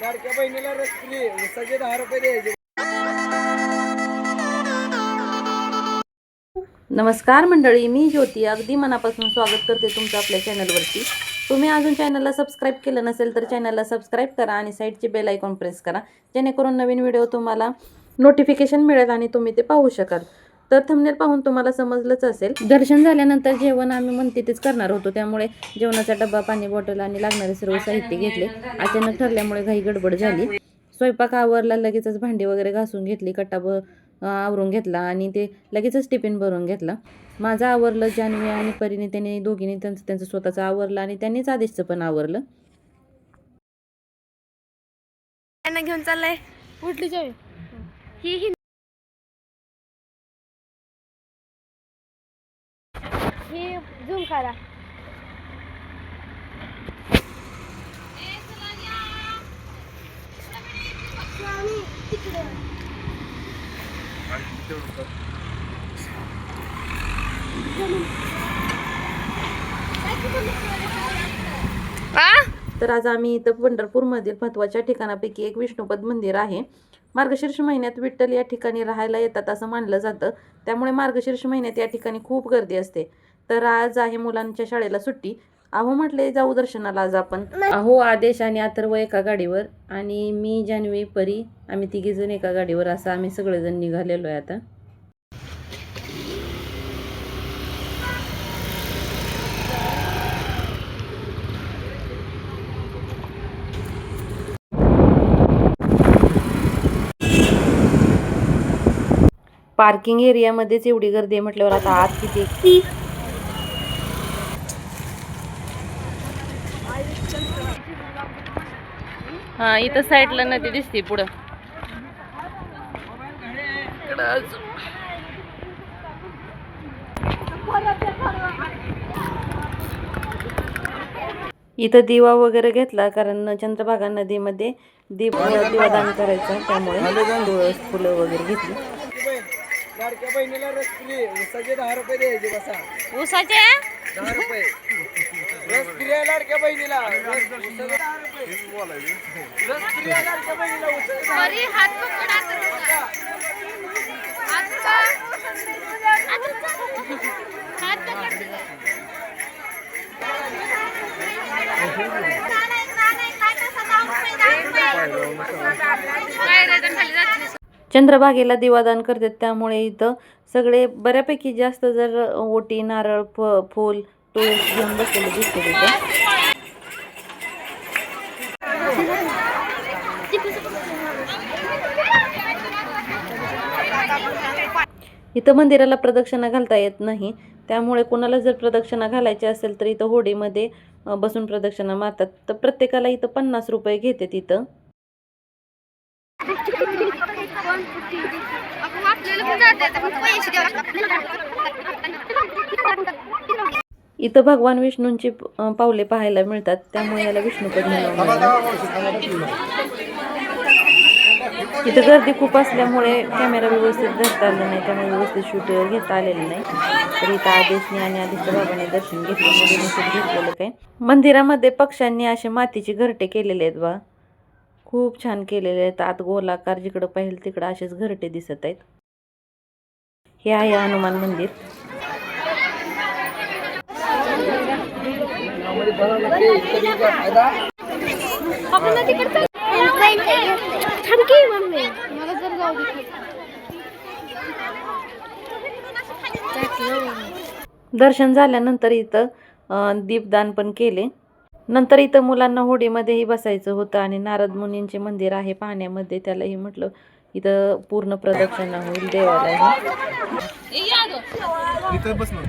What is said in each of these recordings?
लाडक्या बहिणीला रसपुरी उसाचे दहा रुपये द्यायचे. नमस्कार मंडळी मी ज्योती. अगदी मनापासून स्वागत करते तुमचं आपल्या चॅनलवरती तुम्ही अजून चॅनलला सबस्क्राईब केलं नसेल तर चॅनलला सबस्क्राईब करा आणि साईडचे बेल आयकॉन प्रेस करा जेणेकरून नवीन व्हिडिओ तुम्हाला नोटिफिकेशन मिळेल आणि तुम्ही ते पाहू शकाल. तर थंबनेल पाहून तुम्हाला समजलंच असेल. दर्शन झाल्यानंतर जेवण आम्ही म्हणते तेच करणार होतो. त्यामुळे जेवणाचा डबा पाणी बॉटल आणि लागणारे सर्व साहित्य घेतले. अचानक ठरल्यामुळे घाई गडबड झाली. स्वयंपाक आवरला लगेचच भांडी वगैरे घासून घेतली कट्टाब आवरून घेतला आणि ते लगेचच टिफिन भरून घेतला. माझं आवरलं जान्हवी आणि परीने त्याने दोघींनी त्यांचं त्यांचं स्वतःचं आवरलं आणि त्यांनीच आदेशचं पण आवरलं. घेऊन चाललाय. कुठली ही झूम आ? तर आज आम्ही इथं पंढरपूरमधील महत्त्वाच्या ठिकाणापैकी एक विष्णुपद मंदिर आहे. मार्गशीर्ष महिन्यात विठ्ठल या ठिकाणी राहायला येतात असं मानलं जातं. त्यामुळे मार्गशीर्ष महिन्यात या ठिकाणी खूप गर्दी असते. तर आज आहे मुलांच्या शाळेला सुट्टी. अहो म्हटले जाऊ दर्शनाला आज आपण. अहो आदेश आणि अथर्व एका गाडीवर आणि मी जान्हवी परी आम्ही तिघीजण एका गाडीवर असं आम्ही सगळेजण निघालेलो आहे आता. पार्किंग एरियामध्येच एवढी गर्दी आहे म्हटल्यावर आता आत किती हा इथं साईडला नदी दिसते पुढं. इथं दिवा वगैरे घेतला कारण चंद्रभागा नदीमध्ये दीप दिवादान करायचं त्यामुळे तुळस फुलं वगैरे घेतली. लाडक्या बहिणीला रसपुरी उसाचे दहा रुपये द्यायचे बसा. ऊसाचे लाडक्या बहिणीला? रस- लाडक्या बहिणीला? हात पकड हात हात पकड. चंद्रभागेला दिवादान करतात त्यामुळे इथं सगळे बऱ्यापैकी जास्त जर ओटी नारळ फ फूल तो घेऊन बसलेले दिसते तिथं इथं मंदिराला प्रदक्षिणा घालता येत नाही. त्यामुळे कोणाला जर प्रदक्षिणा घालायची असेल तर इथं होडीमध्ये बसून प्रदक्षिणा मारतात. तर प्रत्येकाला इथं पन्नास रुपये घेते तिथं. इथं भगवान विष्णूंची पावले पाहायला मिळतात. त्यामुळे याला विष्णू इथं गर्दी खूप असल्यामुळे कॅमेरा व्यवस्थित धरता आला नाही त्यामुळे व्यवस्थित शूट घेता आलेलं नाही. तर इथं आदेशने आणि आदेशच्या बाबाने दर्शन घेतलं घेतलेलं काय? मंदिरामध्ये पक्ष्यांनी असे मातीचे घरटे केलेले आहेत बा. खूप छान केलेले आहेत. आत गोलाकार जिकडं पाहिजे तिकडं असेच घरटे दिसत आहेत. हे आहे हनुमान मंदिर आपण तिकडचं थांब की मम्मी मला दर्शन झाल्यानंतर इथं दीपदान पण केले. नंतर इथं मुलांना होडीमध्येही बसायचं होतं आणि नारद मुनींचे मंदिर आहे पाण्यामध्ये त्यालाही म्हटलं इथं पूर्ण प्रदक्षिणा होईल देवाला इथं बस ना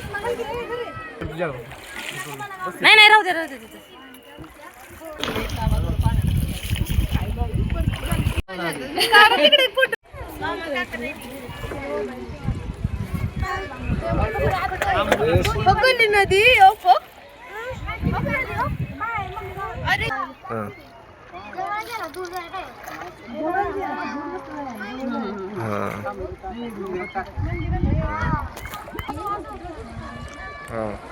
नाही. नाही नाही राहू दे राहू दे तिथं नदी अरे हा. Ah. Oh.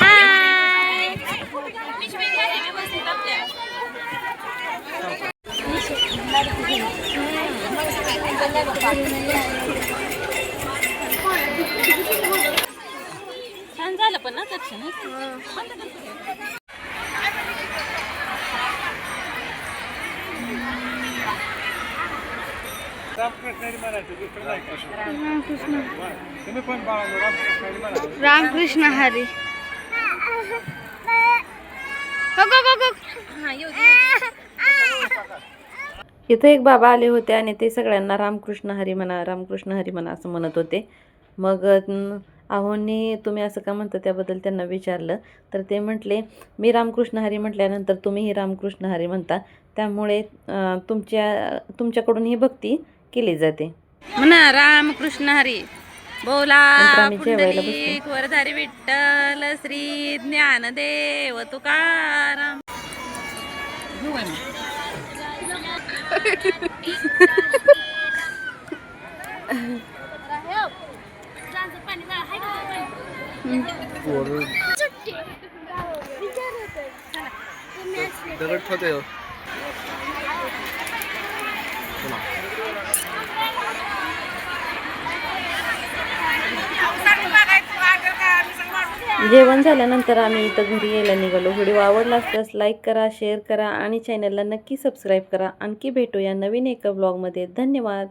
Hi. Ramakrishna. Hari. हो, गो, गो, गो. इथं एक बाबा आले होते आणि ते सगळ्यांना रामकृष्ण हरी म्हणा रामकृष्ण हरी म्हणा असं म्हणत होते. मग अं, आहोंनी तुम्ही असं का म्हणता त्याबद्दल त्यांना विचारलं. तर ते म्हटले मी रामकृष्ण हरी म्हटल्यानंतर तुम्हीही रामकृष्ण हरी म्हणता. त्यामुळे तुमच्या तुमच्याकडून ही भक्ती केली जाते. म्हणा रामकृष्ण हरी. बोला. पुंडलिक वरधारी विठ्ठल श्री ज्ञानदेव तुकाराम. दगड ठेवते जेवण झाल्यानंतर आम्ही इथं घरी यायला निघालो. व्हिडिओ आवडला असल्यास लाईक करा शेअर करा आणि चॅनलला नक्की सबस्क्राईब करा. आणखी भेटूया नवीन एका ब्लॉगमध्ये धन्यवाद.